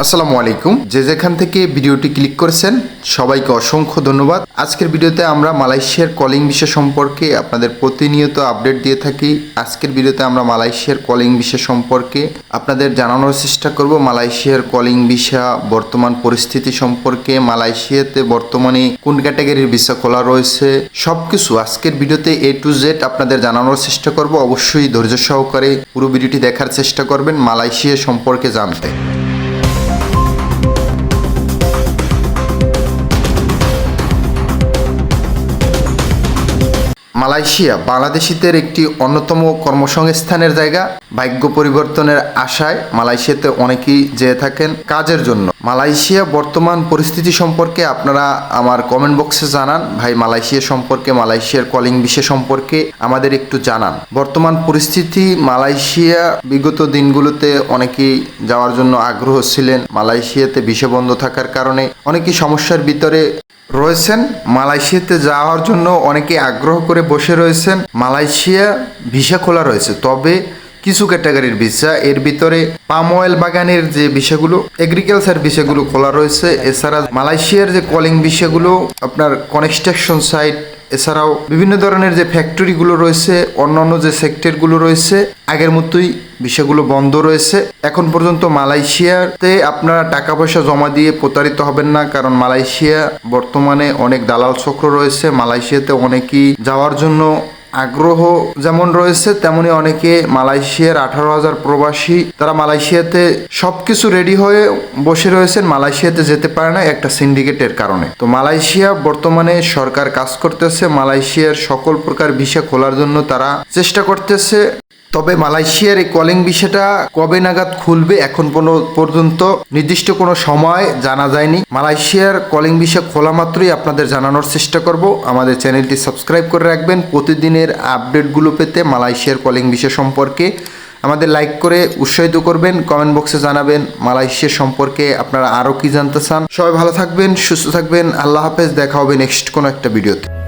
আসসালামু আলাইকুম। যে যেখান থেকে ভিডিওটি ক্লিক করেছেন, সবাইকে অসংখ্য ধন্যবাদ। আজকের ভিডিওতে আমরা মালয়েশিয়ার কলিং বিষয় সম্পর্কে আপনাদের প্রতিনিয়ত আপডেট দিয়ে থাকি। আজকের ভিডিওতে আমরা মালয়েশিয়ার কলিং বিষয় সম্পর্কে আপনাদের জানানোর চেষ্টা করব। মালয়েশিয়ার কলিং ভিসা বর্তমান পরিস্থিতি সম্পর্কে, মালয়েশিয়াতে বর্তমানে কোন ক্যাটাগরির ভিসা খোলা রয়েছে, সবকিছু আজকের ভিডিওতে এ টু জেড আপনাদের জানানোর চেষ্টা করব। অবশ্যই ধৈর্য সহকারে পুরো ভিডিওটি দেখার চেষ্টা করবেন। মালয়েশিয়া সম্পর্কে জানতে। মালয়েশিয়া বাংলাদেশিদের একটি অন্যতম কর্মসংস্থানের জায়গা। ভাগ্য পরিবর্তনের আশায় মালয়েশিয়াতে অনেকেই যেয়ে থাকেন কাজের জন্য। মালয়েশিয়া বর্তমান পরিস্থিতি সম্পর্কে আপনারা আমার কমেন্ট বক্সে জানান। ভাই, মালয়েশিয়া সম্পর্কে, মালয়েশিয়ার কলিং বিষয় সম্পর্কে আমাদের একটু জানান। বর্তমান পরিস্থিতি, মালয়েশিয়া বিগত দিনগুলোতে অনেকেই যাওয়ার জন্য আগ্রহ ছিলেন। মালয়েশিয়াতে ভিসা বন্ধ থাকার কারণে অনেকেই সমস্যার ভিতরে রয়েছেন। মালয়েশিয়াতে যাওয়ার জন্য অনেকে আগ্রহ করে বসে রয়েছেন। মালয়েশিয়া ভিসা খোলা রয়েছে। তবে কিছু ক্যাটাগরির ভিসা। এর ভিতরে পাম অয়েল বাগানের যে বিষয়গুলো এগ্রিকালচার বিষয়গুলো খোলা রয়েছে। এছাড়া মালয়েশিয়ার যে কলিং বিষয়গুলো আপনার কনস্ট্রাকশন সাইট এছাড়াও বিভিন্ন ধরনের যে ফ্যাক্টরিগুলো রয়েছে, অন্যান্য যে সেক্টরগুলো রয়েছে, আগের মতোই বিষয়গুলো বন্ধ রয়েছে। এখন পর্যন্ত মালয়েশিয়াতে আপনারা টাকা পয়সা জমা দিয়ে প্রতারিত হবেন না, কারণ মালয়েশিয়া বর্তমানে অনেক দালাল চক্র রয়েছে। মালয়েশিয়াতে অনেকেই যাওয়ার জন্য আগ্রহ যেমন রয়েছে, তেমনি অনেকে মালয়েশিয়ার আঠারো হাজার প্রবাসী, তারা মালয়েশিয়াতে সবকিছু রেডি হয়ে বসে রয়েছেন। মালয়েশিয়াতে যেতে পারে না একটা সিন্ডিকেটের কারণে। তো মালয়েশিয়া বর্তমানে সরকার কাজ করতেছে। মালয়েশিয়ার সকল প্রকার ভিসা খোলার জন্য তারা চেষ্টা করতেছে। তবে মালয়েশিয়ার এই কলিং বিষয়টা কবে নাগাদ খুলবে এখন পর্য- পর্যন্ত নির্দিষ্ট কোনো সময় জানা যায়নি। মালয়েশিয়ার কলিং বিষয় খোলা মাত্রই আপনাদের জানানোর চেষ্টা করব। আমাদের চ্যানেলটি সাবস্ক্রাইব করে রাখবেন। প্রতিদিনের আপডেটগুলো পেতে মালয়েশিয়ার কলিং বিষয় সম্পর্কে আমাদের লাইক করে উৎসাহিত করবেন। কমেন্ট বক্সে জানাবেন মালয়েশিয়া সম্পর্কে আপনারা আরও কি জানতে চান। সবাই ভালো থাকবেন, সুস্থ থাকবেন। আল্লাহ হাফেজ। দেখা হবে নেক্সট কোনো একটা ভিডিওতে।